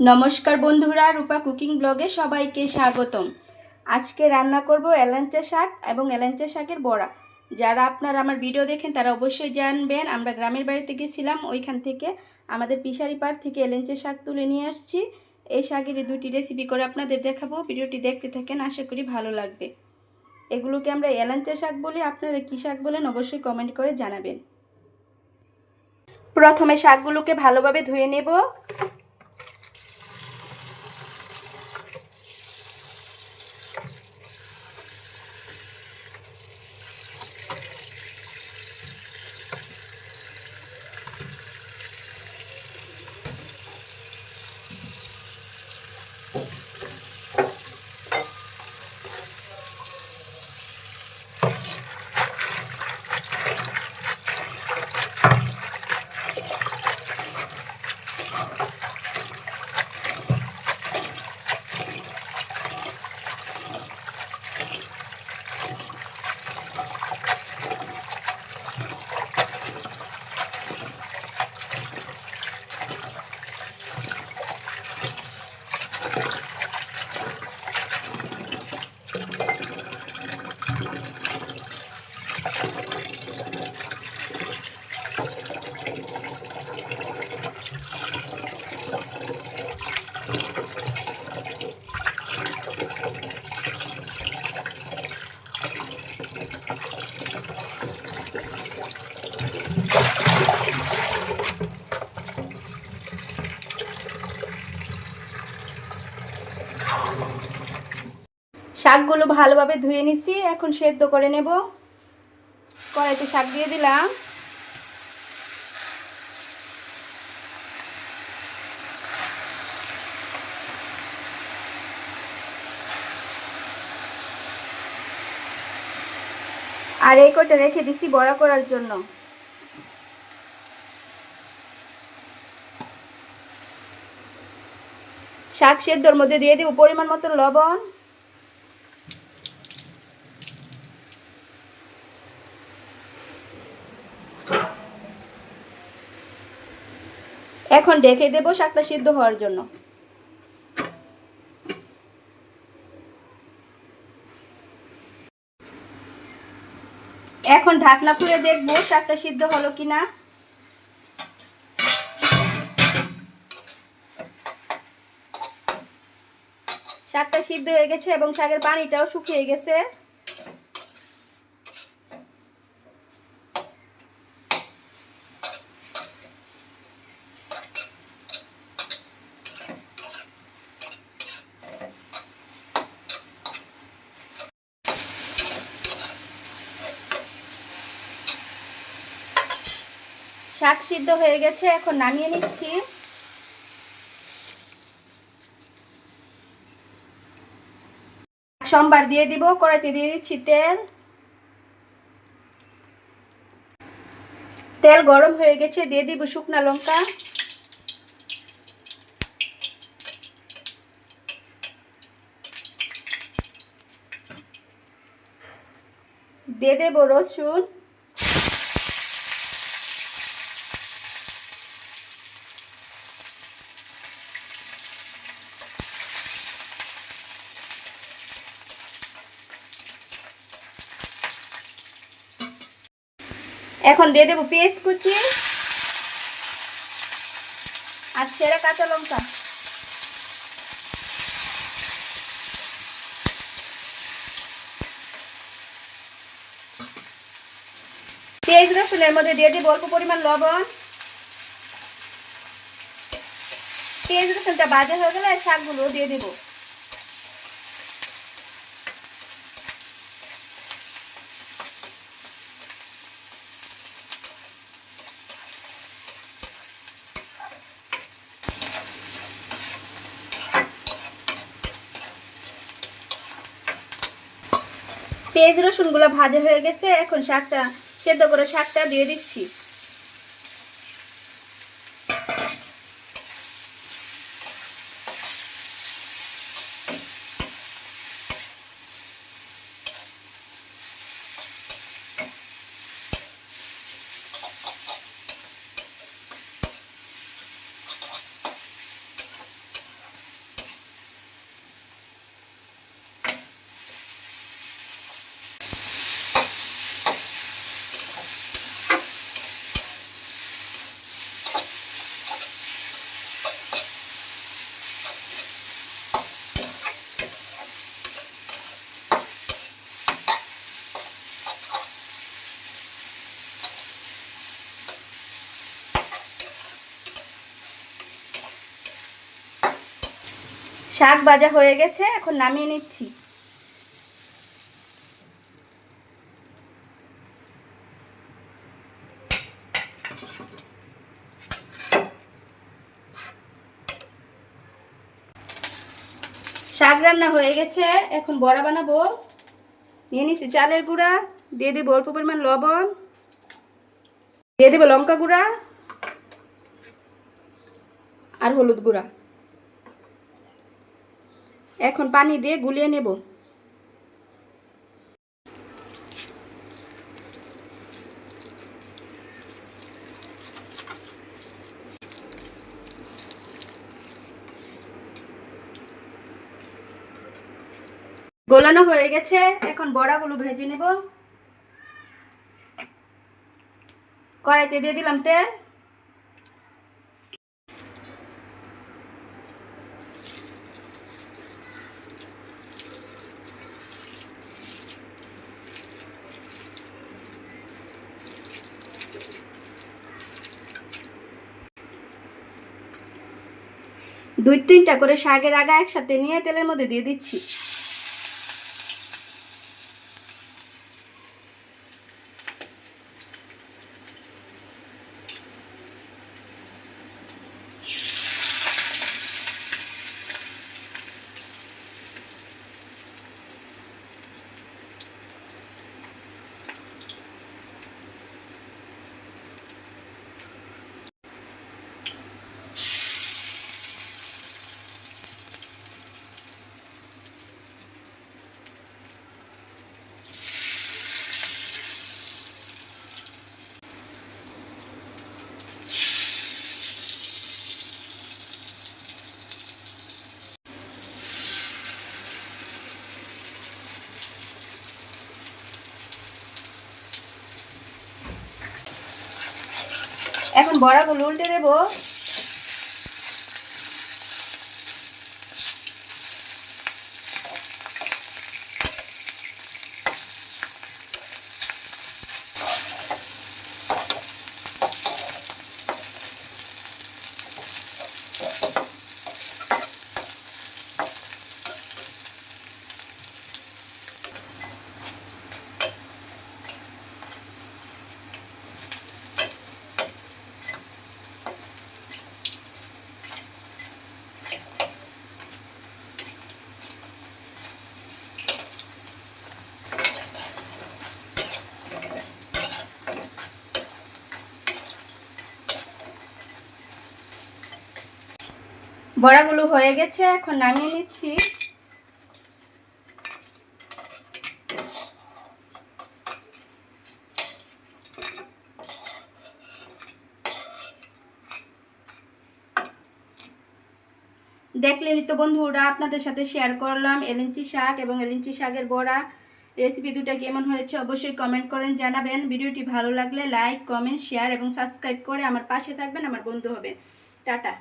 নমস্কার বন্ধুরা, রূপা কুকিং ব্লগে সবাইকে স্বাগতম। আজকে রান্না করব এলাঞ্চা শাক এবং এলাঞ্চা শাকের বড়া। যারা আপনারা আমার ভিডিও দেখেন, তারা অবশ্যই জানবেন, আমরা গ্রামের বাড়িতে গেছিলাম, ওইখান থেকে আমাদের পিসারি পাড় থেকে এলাঞ্চা শাক তুলে নিয়ে আসছি। এই শাকের দুটি রেসিপি করে আপনাদের দেখাবো, ভিডিওটি দেখতে থাকেন, আশা করি ভালো লাগবে। এগুলোকে আমরা এলাঞ্চা শাক বলি, আপনারা কী শাক বলেন অবশ্যই কমেন্ট করে জানাবেন। প্রথমে শাকগুলোকে ভালোভাবে ধুয়ে নেব। শাকগুলো ভালোভাবে ধুয়ে নিছি, এখন সেদ্ধ করে নেব। কড়াইতে শাক দিয়ে দিলাম। আর এই কটা রেখে দিছি বড়া করার জন্য। শাক সেদ্ধর মধ্যে দিয়ে দেবো পরিমাণ মতো লবণ। এখন ঢেকে দেবো শাকটা সিদ্ধ হওয়ার জন্য। এখন ঢাকনা খুলে দেখব শাকটা সিদ্ধ হলো কিনা। শাকটা সিদ্ধ হয়ে গেছে এবং শাকের পানিটাও শুকিয়ে গেছে। শাক সিদ্ধ হয়ে গেছে, এখন নামিয়ে নিচ্ছি। সোমবার দিয়ে দিব, কড়াইতে দিয়ে দিচ্ছি তেল। তেল গরম হয়ে গেছে, দিয়ে দিব শুকনা লঙ্কা। দিয়ে দেব রসুন। এখন দিয়ে দেবো পেঁয়াজ কুচি। আর ছেঁড়া কাঁচা লঙ্কা। পেঁয়াজ রসুনের মধ্যে দিয়ে দেবো অল্প পরিমাণ লবণ। পেঁয়াজ রসুনটা বাজে হয়ে গেলে শাকগুলো দিয়ে দেবো। পেঁয়াজ রসুনগুলো ভাজা হয়ে গেছে এখন শাকটা সেদ্ধ করে শাকটা দিয়ে দিচ্ছি। শাক ভাজা হয়ে গেছে, এখন নামিয়ে নিচ্ছি। শাক রান্না হয়ে গেছে, এখন বড়া বানাবো। নিয়ে নিচ্ছি চালের গুঁড়া, দিয়ে দেবো অল্প পরিমাণ লবণ, দিয়ে দেবো লঙ্কা গুঁড়া আর হলুদ গুঁড়া। এখন পানি দিয়ে গুলিয়ে নেব। গোলানো হয়ে গেছে, এখন বড়াগুলো ভেজে নেব। কড়াইতে দিয়ে দিলাম তেল। দুই তিনটা করে শাকের আগা একসাথে নিয়ে তেলের মধ্যে দিয়ে দিচ্ছি। এখন বড়াগুলো উল্টে দেব। বড়াগুলো হয়ে গেছে, এখন নামিয়ে নিচ্ছি। দেখলেনই তো বন্ধুরা আপনাদের সাথে শেয়ার করলাম এলিঞ্চি শাক এবং এলিঞ্চি শাকের বড়া রেসিপি দুটা কেমন হয়েছে অবশ্যই কমেন্ট করেন, জানাবেন। ভিডিওটি ভালো লাগলে লাইক কমেন্ট শেয়ার এবং সাবস্ক্রাইব করে আমার পাশে থাকবেন, আমার বন্ধু হবেন টাটা।